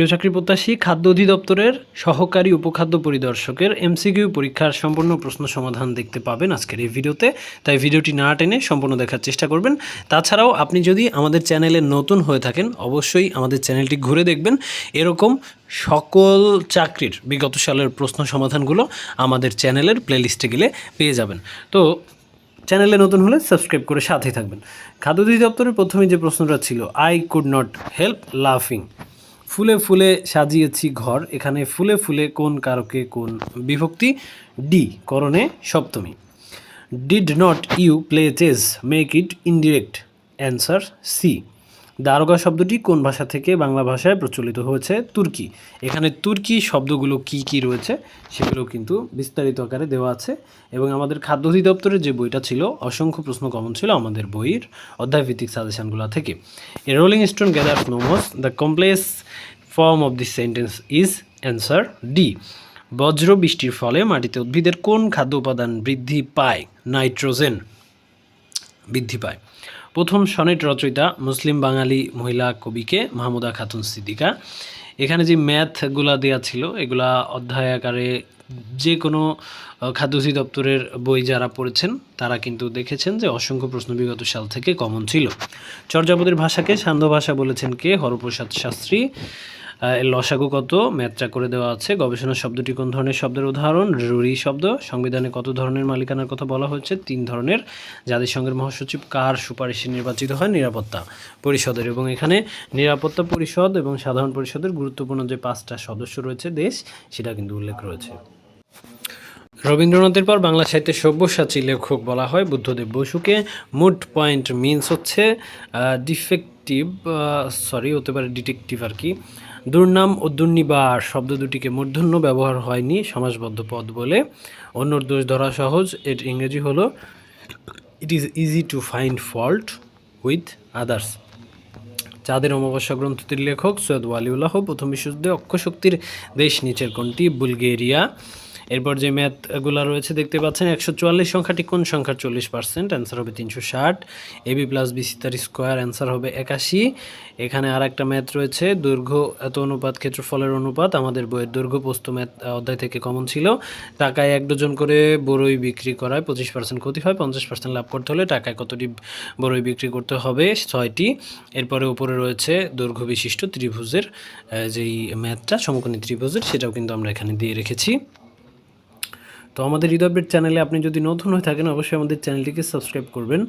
প্রিয় চাকরি প্রত্যাশী, খাদ্য অধিদপ্তরের সহকারী উপখাদ্য পরিদর্শকের এমসিকিউ পরীক্ষার সম্পূর্ণ প্রশ্ন সমাধান দেখতে পাবেন আজকের এই ভিডিওতে। তাই ভিডিওটি না টেনে সম্পূর্ণ দেখার চেষ্টা করবেন। তাছাড়াও আপনি যদি আমাদের চ্যানেলে নতুন হয়ে থাকেন, অবশ্যই আমাদের চ্যানেলটি ঘুরে দেখবেন। এরকম সকল চাকরির বিগত সালের প্রশ্ন সমাধানগুলো আমাদের চ্যানেলের প্লেলিস্টে গেলে পেয়ে যাবেন। তো চ্যানেলে নতুন হলে সাবস্ক্রাইব করে সাথেই থাকবেন। খাদ্য অধিদপ্তরের প্রথমে যে প্রশ্নটা ছিল আই কুড নট হেল্প লাফিং ফুলে ফুলে সাজিয়েছি ঘর। এখানে ফুলে ফুলে কোন কারকে কোন বিভক্তি? ডি, করণে সপ্তমী। Did not you play chess make it indirect answer C দারোগা শব্দটি কোন ভাষা থেকে বাংলা ভাষায় প্রচলিত হয়েছে? তুর্কি। এখানে তুর্কি শব্দগুলো কি কি রয়েছে সেগুলো কিন্তু বিস্তারিত আকারে দেওয়া আছে। এবং আমাদের খাদ্য অধিদপ্তরের যে বইটা ছিল, অসংখ্য প্রশ্ন কমন ছিল আমাদের বইয়ের অধ্যায়ভিত্তিক সাজেশনগুলো থেকে। A rolling stone gather no moss the complex form of this sentence is answer D বজ্র বৃষ্টির ফলে মাটিতে উদ্ভিদের কোন খাদ্য উপাদান বৃদ্ধি পায়? নাইট্রোজেন। বৃদ্ধি পায়। প্রথম সনেট রচয়িতা মুসলিম বাঙালি মহিলা কবিকে মাহমুদা খাতুন সিদ্দিকা। এখানে যে ম্যাথগুলা দেওয়া ছিল, এগুলা অধ্যায় আকারে যে কোনো খাদ্য অধিদপ্তরের বই যারা পড়েছেন, তারা কিন্তু দেখেছেন যে অসংখ্য প্রশ্ন বিগত সাল থেকে কমন ছিল। চর্যাপদের ভাষাকে সান্ধ্য ভাষা বলেছেন কে? হরপ্রসাদ শাস্ত্রী। লসাগু কত? ম্যাথটা করে দেওয়া আছে। গবেষণা শব্দটি কোন ধরনের শব্দের উদাহরণ? রুরি শব্দ। সংবিধানে কত ধরনের মালিকানার কথা বলা হয়েছে? তিন ধরনের। জাতিসংঘের মহাসচিব কার সুপারিশে নির্বাচিত হয়? নিরাপত্তা পরিষদের। এবং এখানে নিরাপত্তা পরিষদ এবং সাধারণ পরিষদের গুরুত্বপূর্ণ যে পাঁচটা সদস্য রয়েছে দেশ, সেটা কিন্তু উল্লেখ রয়েছে। রবীন্দ্রনাথের পর বাংলা সাহিত্যের সব্যসাচী লেখক বলা হয় বুদ্ধদেব বসুকে। মুড পয়েন্ট মিনস হচ্ছে ডিফেক্টিভ সরি, হতে পারে ডিটেকটিভ আর কি। দুর্নাম ও দুর্নিবার শব্দ দুটিকে মূর্ধন্য ব্যবহার হয়নি সমাজবদ্ধ পদ বলে। অন্যর দোষ ধরা সহজ, এর ইংরেজি হল it is easy to find fault with others চাঁদের অমাবস্যা গ্রন্থটির লেখক সৈয়দ ওয়ালিউল্লাহ প্রথম বিশ্বযুদ্ধে অক্ষশক্তির দেশ নিচের কোনটি বুলগেরিয়া। এরপর যে ম্যাথগুলো রয়েছে, দেখতে পাচ্ছেন একশো চুয়াল্লিশ সংখ্যাটি কোন সংখ্যার চল্লিশ পার্সেন্ট অ্যান্সার হবে তিনশো ষাট। এবি প্লাস বিসি তার স্কোয়ার অ্যান্সার হবে একাশি। এখানে আর একটা ম্যাথ রয়েছে, দৈর্ঘ্য এত অনুপাত, ক্ষেত্রফলের অনুপাত, আমাদের বইয়ের দৈর্ঘ্য পোস্ত ম্যাথ অধ্যায় থেকে কমন ছিল। টাকায় এক ডজন করে বড়ই বিক্রি করায় পঁচিশ পার্সেন্ট ক্ষতি হয়, পঞ্চাশ পার্সেন্ট লাভ করতে হলে টাকায় কতটি বড়ই বিক্রি করতে হবে? ছয়টি। এরপরে উপরে রয়েছে দৈর্ঘ্য বিশিষ্ট ত্রিভুজের যেই ম্যাথটা, সমকোণী ত্রিভুজের, সেটাও কিন্তু আমরা এখানে দিয়ে রেখেছি। তো আমাদের হৃদয়ের চ্যানেলে আপনি যদি নতুন হয়ে থাকেন, অবশ্যই আমাদের চ্যানেলটিকে সাবস্ক্রাইব করবেন।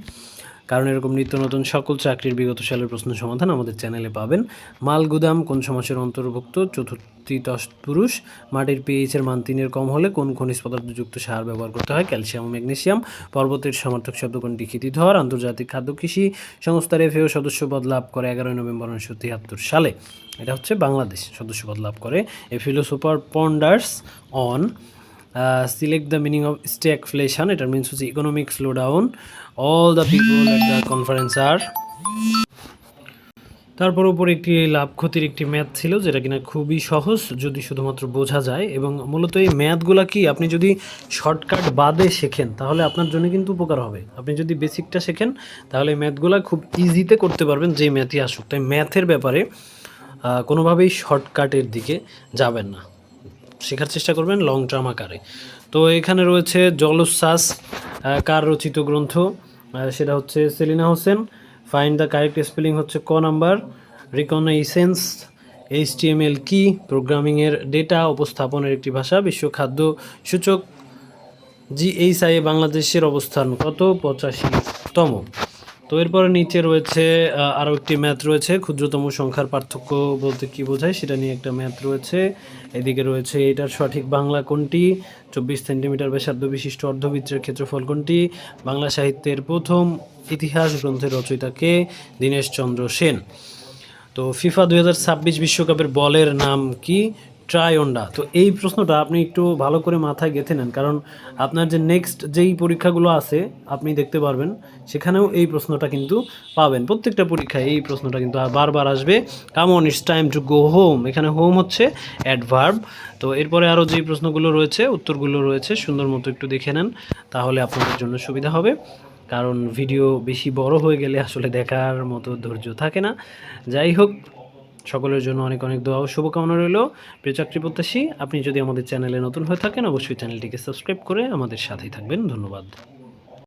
কারণ এরকম নিত্য নতুন সকল চাকরির বিগত সালের প্রশ্ন সমাধান আমাদের চ্যানেলে পাবেন। মাল গুদাম, কোন সমাসের অন্তর্ভুক্ত, চতুর্থী দশ পুরুষ, মাটির পিএইচ এর মান তিনের কম হলে কোন খনিজ পদার্থযুক্ত সার ব্যবহার করতে হয়? ক্যালসিয়াম ও ম্যাগনেসিয়াম, পর্বতের সমর্থক শব্দ কোনটি ক্ষিতিধর আন্তর্জাতিক খাদ্য কৃষি সংস্থার এফএও সদস্যপদ লাভ করে এগারোই নভেম্বর উনিশশো তিয়াত্তর সালে। এটা হচ্ছে বাংলাদেশ সদস্যপদ লাভ করে। A philosopher ponders on select the meaning of stagflation এটার মিনস হচ্ছে economic slow down all the people at the conference আর তারপর উপর একটি লাভ ক্ষতির একটি ম্যাথ ছিল, যেটা কিনা খুবই সহজ, যদি শুধুমাত্র বোঝা যায়। এবং মূলত এই ম্যাথগুলা কি? আপনি যদি শর্টকাট বাদে শেখেন, তাহলে আপনার জন্য কিন্তু উপকার হবে। আপনি যদি বেসিকটা শেখেন, তাহলে এই ম্যাথগুলা খুব ইজিতে করতে পারবেন যেই ম্যাথই আসুক। তাই ম্যাথের ব্যাপারে কোনোভাবেই শর্টকাটের দিকে যাবেন না। শেখার চেষ্টা করবেন লং টার্ম আকারে। তো এখানে রয়েছে জলোচ্ছ্বাস কার রচিত গ্রন্থ? সেটা হচ্ছে Selina Hossain. Find the correct spelling হচ্ছে ক নাম্বার। রিকনাইসেন্স এইচটিএমএল কি প্রোগ্রামিংয়ের ডেটা উপস্থাপনের একটি ভাষা, বিশ্ব খাদ্য সূচক জিএইচআই বাংলাদেশের অবস্থান কত? পঁচাশিতম। তো এরপরে নিচে রয়েছে আরও একটি ম্যাথ রয়েছে, ক্ষুদ্রতম সংখ্যার পার্থক্য বলতে কি বোঝায় সেটা নিয়ে একটা ম্যাথ রয়েছে। এদিকে রয়েছে এটার সঠিক বাংলা কোনটি? চব্বিশ সেন্টিমিটার ব্যাসার্ধ বিশিষ্ট অর্ধবৃত্তের ক্ষেত্রফল কোনটি? বাংলা সাহিত্যের প্রথম ইতিহাস গ্রন্থের রচয়িতাকে দীনেশচন্দ্র সেন। তো ফিফা দুই বিশ্বকাপের বলের নাম কি? ট্রায়ন্ডা তো এই প্রশ্নটা আপনি একটু ভালো করে মাথায় গেঁথে নেন। কারণ আপনার যে নেক্সট যেই পরীক্ষাগুলো আছে, আপনি দেখতে পারবেন, সেখানেও এই প্রশ্নটা কিন্তু পাবেন। প্রত্যেকটা পরীক্ষায় এই প্রশ্নটা কিন্তু বারবার আসবে। Come on it's time to go home এখানে হোম হচ্ছে অ্যাডভার্ব তো এরপরে আরও যেই প্রশ্নগুলো রয়েছে, উত্তরগুলো রয়েছে, সুন্দর মতো একটু দেখে নেন, তাহলে আপনাদের জন্য সুবিধা হবে। কারণ ভিডিও বেশি বড় হয়ে গেলে আসলে দেখার মতো ধৈর্য থাকে না। যাই হোক সকলের জন্য অনেক অনেক দোয়া ও শুভকামনা রইল। প্রিয় চাকরি প্রত্যাশী, আপনি যদি আমাদের চ্যানেলে নতুন হয়ে থাকেন, অবশ্যই চ্যানেলটিকে সাবস্ক্রাইব করে আমাদের সাথেই থাকবেন। ধন্যবাদ।